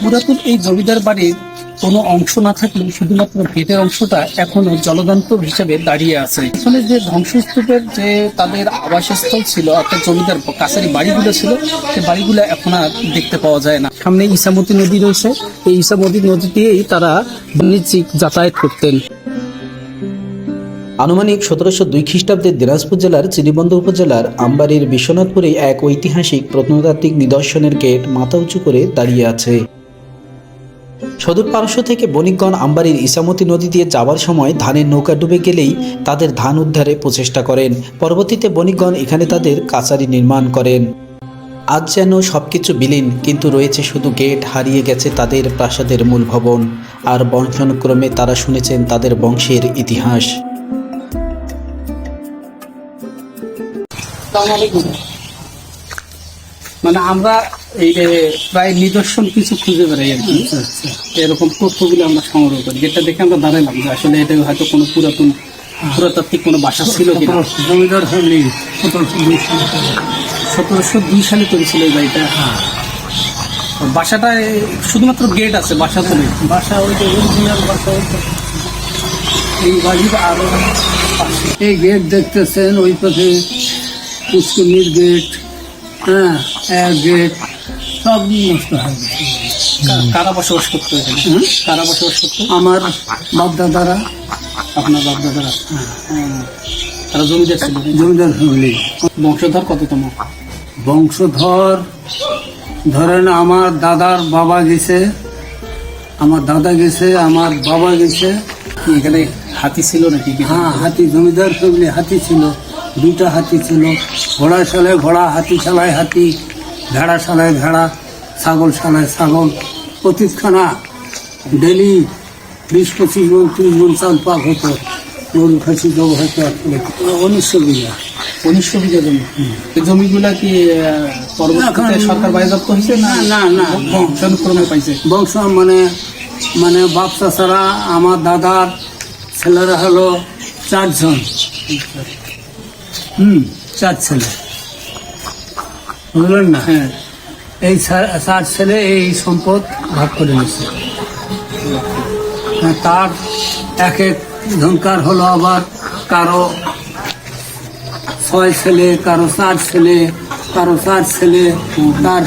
পুরাতন এই জমিদার বাড়ির কোনো অংশ না থাকলেও শুধুমাত্র গেটের অংশটা এখনও জলদন্ত হিসেবে দাঁড়িয়ে আছে। এখানে যে ধ্বংসস্তূপের যে তাদের আবাসস্থল ছিল, অর্থাৎ জমিদার কাছারি বাড়িগুলো ছিল সেই বাড়িগুলো এখন আর দেখতে পাওয়া যায় না। সামনে ইসামতি নদী রয়েছে। এই ইসামতি নদী দিয়েই তারা বাণিজ্যিক যাতায়াত করতেন। আনুমানিক সতেরোশো দুই খ্রিস্টাব্দে দিনাজপুর জেলার চিরিবন্দর উপজেলার আমবাড়ির বিশ্বনাথপুরে এক ঐতিহাসিক প্রত্নতাত্ত্বিক নিদর্শনের গেট মাথা উঁচু করে দাঁড়িয়ে আছে। সদূর পার্শ্ব থেকে বণিকগণ আম্বারির ইসামতি নদী দিয়ে যাওয়ার সময় ধানের নৌকা ডুবে গেলেই তাদের ধান উদ্ধারে প্রচেষ্টা করেন। পরবর্তীতে বণিকগণ এখানে তাদের কাছারি নির্মাণ করেন। আজ যেন সবকিছু বিলীন, কিন্তু রয়েছে শুধু গেট, হারিয়ে গেছে তাদের প্রাসাদের মূল ভবন। আর বংশানুক্রমে তারা শুনেছেন তাদের বংশের ইতিহাস। মানে আমরা এই যে প্রায় নিদর্শন কিছু খুঁজে বেড়াই আর কি। এরকম তথ্যগুলো আমরা সংগ্রহ করি যেটা দেখে আমরা দাঁড়াইলাম যে আসলে এটা হয়তো কোনো পুরাতন পুরাতাত্ত্বিক কোনো বাসা ছিল কিনা। জমিদার ফ্যামিলি সতেরোশো দুই সালে সতেরোশো দুই সালে তৈরি ছিল এই বাড়িটা। বাসাটায় শুধুমাত্র গেট আছে বাসা তো নেই। বাসা ওই যে অরিজিনাল বাসা এই বাড়ির আরও এই গেট দেখতেছেন ওই পাশে পুষ্করণীর গেট হ্যাঁ গেট সব নষ্ট হয়ে গেছে। কারা বসবাস করতো কারা বসবাস করতো? আমার বাপদাদারা। আপনার দাদারা তারা জমিদার ছিল জমিদার ফ্যামিলি। বংশধর কততম? বংশধর ধরেন আমার দাদার বাবা গেছে আমার দাদা গেছে আমার বাবা গেছে। এখানে হাতি ছিল নাকি? কি? হ্যাঁ হাতি জমিদার ফ্যামিলি হাতি ছিল। দুইটা হাতি ছিল। ঘোড়া শালায় ঘোড়া হাতি শালায় হাতি ভেড়া শালায় ভেড়া ছাগল শালায় ছাগল। প্রতিখানা ডেলি বিশ পঁচিশ মন ত্রিশ মন চাল পাক হতো গরু খাসি জব হতো উনিশশো বিঘা। উনিশশো বিঘা জমি। জমিগুলা কি সরকার বাজেয়াপ্ত হয়েছে না না, না, না। বংশানুক্রমে পাইছে? বংশ মানে মানে বাপসা ছাড়া আমার দাদার ছেলেরা হলো চারজন। হুম চার ছেলে। বুঝলেন না? হ্যাঁ। এই চার ছেলে এই সম্পদ ভাগ করে নিচ্ছে হ্যাঁ, তার এক এক ঝঙ্কার হলো আবার কারও ছয় ছেলে কারও চার ছেলে কারও চার ছেলে তার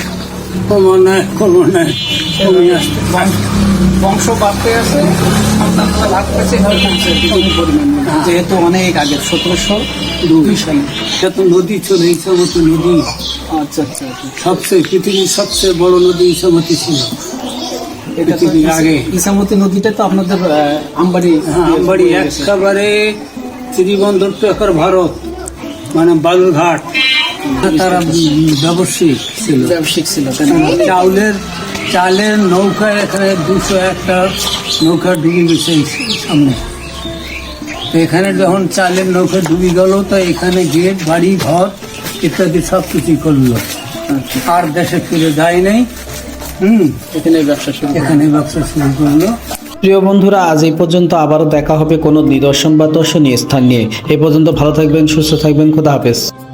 ক্রমান্বয়ে ক্রমান্বয়ে কমে আসছে বংশ- বাড়তে আছে সন্তানরা লাভ পেয়েছে পরিমাণ যেহেতু অনেক আগে সতেরোশো দুই সালে। যত নদী চলে ইসামতি নদী। আচ্ছা আচ্ছা আচ্ছা। সবচেয়ে পৃথিবীর সবচেয়ে বড় নদী ইসামতি ছিল। এটা পৃথিবীর আগে। ইসামতি নদীটা তো আপনাদের আমবাড়ি হ্যাঁ আমবাড়ি একেবারে ত্রিবন্দর তো একর ভারত মানে বালুরঘাট। তারা ব্যবসায়িক ছিল। ব্যবসায়িক ছিল চাউলের চালের নৌকা এখানে দুশো একটা নৌকা ডুবে গেছে সামনে। এখানে যখন চালের নৌকা ডুবে গেল তো এখানে গেট বাড়ি ঘর ইত্যাদি সব কিছুই করল। আর দেশে ফিরে যায় নাই। হুম এখানে ব্যবসা শুরু এখানে ব্যবসা শুরু করল। প্রিয় বন্ধুরা আজ এই পর্যন্ত আবারও দেখা হবে কোনো নিদর্শন বা দর্শনীয় স্থান নিয়ে। এ পর্যন্ত ভালো থাকবেন সুস্থ থাকবেন খুদা হাফেজ।